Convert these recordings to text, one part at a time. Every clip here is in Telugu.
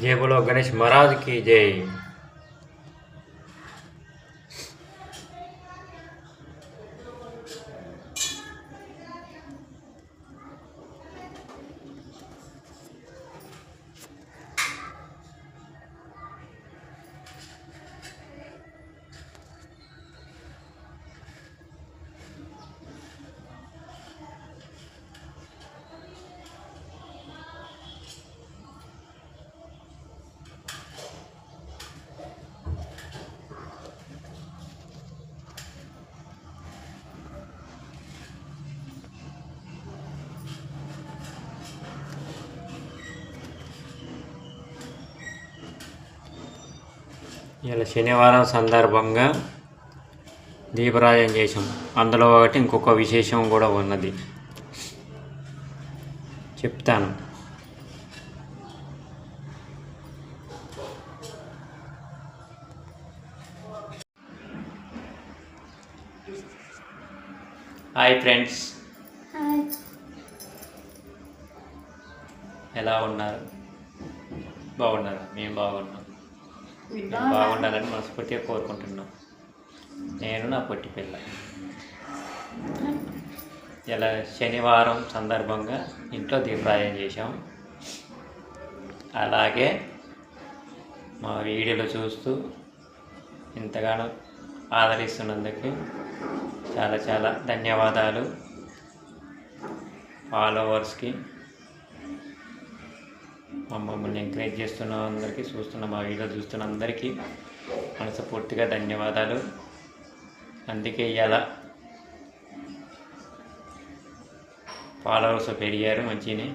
జయ బలో గణేష్ మహారాజ్కి జై. ఇలా శనివారం సందర్భంగా దీపరాజం చేసాం అందులో ఒకటి ఇంకొక విశేషం కూడా ఉన్నది. చెప్తాను. హాయ్ ఫ్రెండ్స్ ఎలా ఉన్నారు? బాగున్నారు? మేము బాగున్నాం. బాగుండాలని మనస్ఫూర్తిగా కోరుకుంటున్నాం. నేను నా పొట్టి పిల్ల. ఇలా శనివారం సందర్భంగా ఇంట్లో దీపారాయణ చేశాం. అలాగే మా వీడియోలో చూస్తూ ఇంతగానో ఆదరిస్తున్నందుకు చాలా చాలా ధన్యవాదాలు. ఫాలోవర్స్కి మమ్మల్ని ఎంకరేజ్ చేస్తున్న అందరికీ చూస్తున్న మా వీడియో చూస్తున్న అందరికీ మనస్ఫూర్తిగా ధన్యవాదాలు. అందుకే ఇలా ఫాలోవర్స్ పెరిగారు మంచినే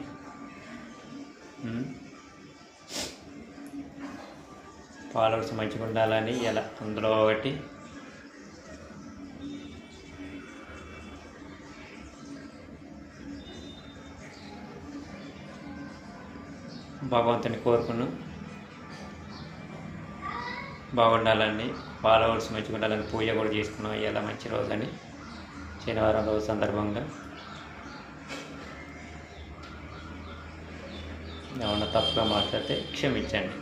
ఫాలోవర్స్ మంచిగా ఉండాలని ఇలా అందులో ఒకటి భగవంతుని కోరుకును. బాగుండాలని ఫాలోవర్స్ మంచిగా ఉండాలని పూజ కూడా చేసుకున్నాం ఇలా మంచి రోజని శనివారం రోజు సందర్భంగా. ఏమన్నా తప్పుగా మాట్లాడితే క్షమించండి.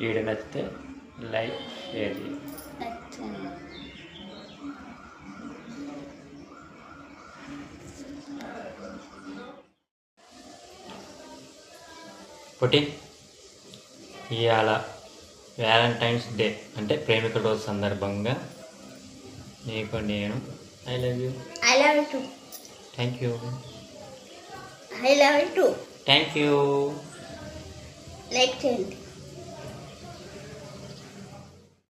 వీడియో నచ్చితే లైక్ షేర్ చేయండి. ఒకటి ఇవాళ వ్యాలంటైన్స్ డే అంటే ప్రేమికుల రోజు సందర్భంగా నీకు నేను I love you. I love you too. Thank you I love you too. Thank you like చేయండి.